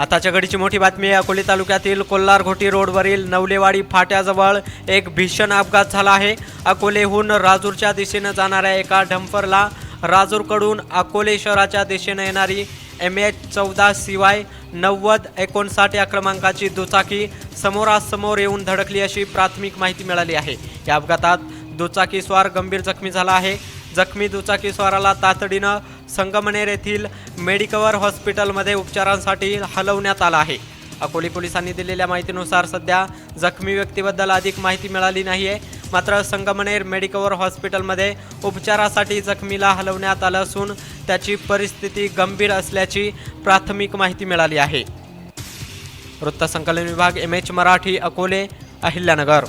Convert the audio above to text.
आताच्या घडीची मोठी बातमी अकोली अकोले तालुक्यातील कोल्हार घोटी रोडवरील नवलेवाडी फाट्याजवळ एक भीषण अपघात झाला आहे. अकोलेहून राजूरच्या दिशेनं जाणाऱ्या एका डंपरला राजूरकडून अकोले शहराच्या दिशेनं येणारी एम एच चौदा शिवाय नव्वद एकोणसाठ या क्रमांकाची दुचाकी समोरासमोर येऊन धडकली अशी प्राथमिक माहिती मिळाली आहे. या अपघातात दुचाकीस्वार गंभीर जखमी झाला आहे. जखमी दुचाकी स्वाराला तातडीनं संगमनेर येथील मेडिकवर हॉस्पिटलमध्ये उपचारांसाठी हलवण्यात आलं आहे. अकोली पोलिसांनी दिलेल्या माहितीनुसार सध्या जखमी व्यक्तीबद्दल अधिक माहिती मिळाली नाही आहे मात्र संगमनेर मेडिकवर हॉस्पिटलमध्ये उपचारासाठी जखमीला हलवण्यात आलं असून त्याची परिस्थिती गंभीर असल्याची प्राथमिक माहिती मिळाली आहे. वृत्तसंकलन विभाग एम एच मराठी अकोले अहिल्यानगर.